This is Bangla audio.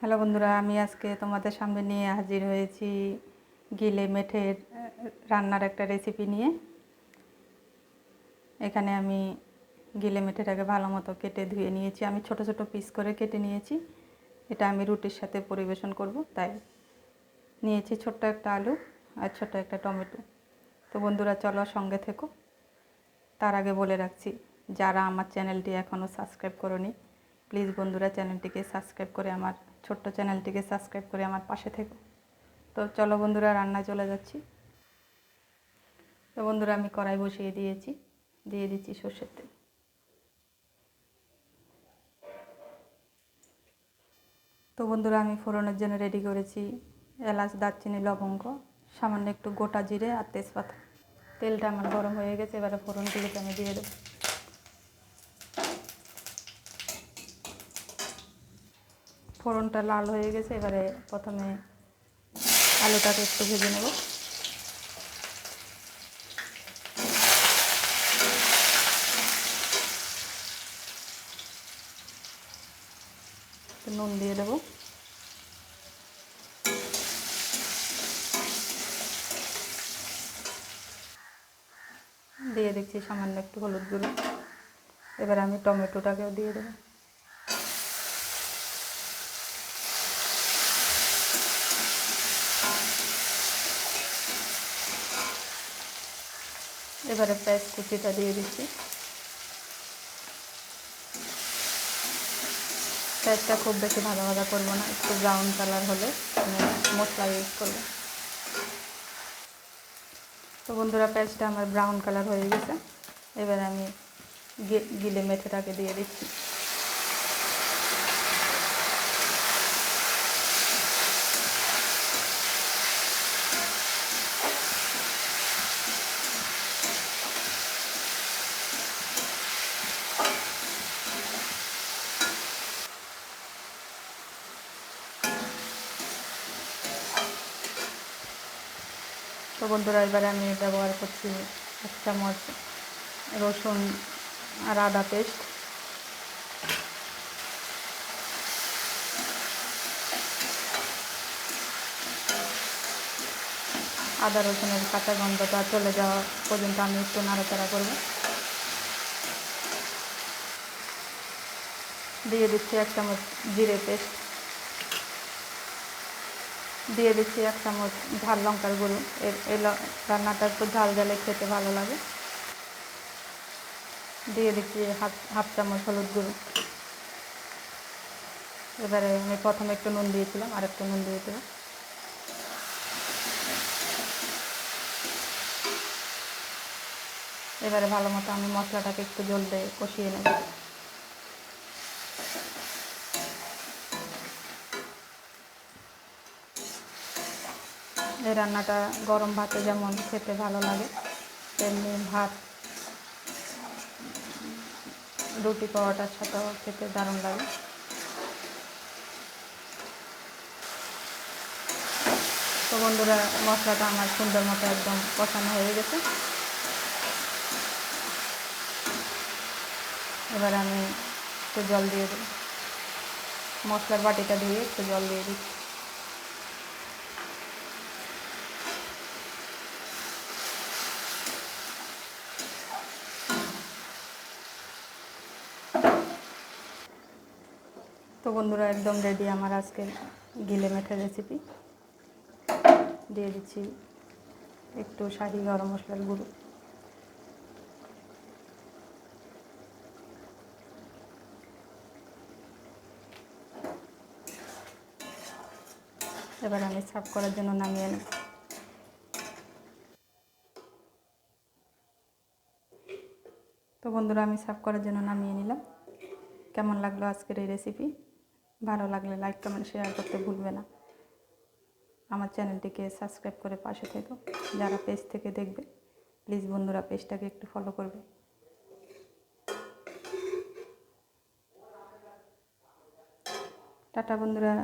হ্যালো বন্ধুরা, আমি আজকে তোমাদের সামনে নিয়ে হাজির হয়েছি গিলে মেঠের রান্নার একটা রেসিপি নিয়ে। এখানে আমি গিলে মেঠেটাকে ভালো মতো কেটে ধুয়ে নিয়েছি। আমি ছোট ছোট পিস করে কেটে নিয়েছি। এটা আমি রুটির সাথে পরিবেশন করব, তাই নিয়েছি ছোট্ট একটা আলু আর ছোট্ট একটা টমেটো। তো বন্ধুরা, চলো সঙ্গে থেকো। তার আগে বলে রাখছি, যারা আমার চ্যানেলটি এখনও সাবস্ক্রাইব করনি প্লিজ বন্ধুরা চ্যানেলটিকে সাবস্ক্রাইব করে আমার ছোট্ট চ্যানেলটিকে সাবস্ক্রাইব করে আমার পাশে থেকো। তো চলো বন্ধুরা, রান্নায় চলে যাচ্ছি। তো বন্ধুরা, আমি কড়াই বসিয়ে দিয়েছি। দিয়ে দিচ্ছি সর্ষের তেল। তো বন্ধুরা, আমি ফোড়নের জন্য রেডি করেছি এলাচ, দারচিনি, লবঙ্গ, সামান্য একটু গোটা জিরে আর তেজপাতা। তেলটা আমার গরম হয়ে গেছে, এবারে ফোড়নগুলোকে আমি দিয়ে দেবো। ফোড়নটা লাল হয়ে গেছে, এবারে প্রথমে আলুটাকে একটু ভেজে নেব। নুন দিয়ে দেবো। দিয়ে দিচ্ছি সামান্য একটু হলুদ গুঁড়ো। এবার আমি টমেটোটাকেও দিয়ে দেবো। এবারে পেঁয়াজ কুচিটা দিয়ে দিচ্ছি। পেঁয়াজটা খুব বেশি ভাজা ভাজা করব না, একটু ব্রাউন কালার হলে আমি মশলা ইউজ করব। তো বন্ধুরা পেঁয়াজটা আমার ব্রাউন কালার হয়ে গেছে। এবার আমি গিলে মেথেটাকে দিয়ে দিচ্ছি। তো বন্ধুরা, এবারে আমি ব্যবহার করছি এক চামচ রসুন আর আদা পেস্ট। আদা রসুনের কাঁচা গন্ধটা চলে যাওয়া পর্যন্ত আমি একটু নাড়াচাড়া করব। দিয়ে দিচ্ছি এক চামচ জিরে পেস্ট। দিয়ে দিচ্ছি এক চামচ ঝাল লঙ্কার গুঁড়ো। এর এই রান্নাটা একটু ঝাল ঝালে খেতে ভালো লাগে। দিয়ে দিচ্ছি হাফ হাফ চামচ হলুদ গুঁড়ো। এবারে আমি প্রথমে একটু নুন দিয়েছিলাম, আর একটু নুন দিয়েছিলাম। এবারে ভালো মতো আমি মশলাটাকে একটু জল দিয়ে কষিয়ে নেব। এই রান্নাটা গরম ভাতে যেমন খেতে ভালো লাগে, তেমনি ভাত, রুটি পরোটার সাথেও খেতে দারুণ লাগে। তো বন্ধুরা, মশলাটা আমার সুন্দর মতো একদম কষানো হয়ে গেছে। এবার আমি একটু জল দিয়ে দেব মশলার বাটিটা দিয়ে একটু জল দিয়ে দিচ্ছি। তো বন্ধুরা, একদম রেডি আমার আজকে গিলে মেঠের রেসিপি দিয়ে দিচ্ছি একটু শাহি গরম মশলার গুঁড়ো। এবার আমি সাফ করার জন্য নামিয়ে নেব। তো বন্ধুরা, আমি সাফ করার জন্য নামিয়ে নিলাম। কেমন লাগল আজকের এই রেসিপি ভালো লাগলে লাইক কমেন্ট শেয়ার করতে ভুলবে না। আমার চ্যানেলটিকে সাবস্ক্রাইব করে পাশে থেকো। যারা পেজ থেকে দেখবে প্লিজ বন্ধুরা পেজটাকে একটু ফলো করবে। টাটা বন্ধুরা।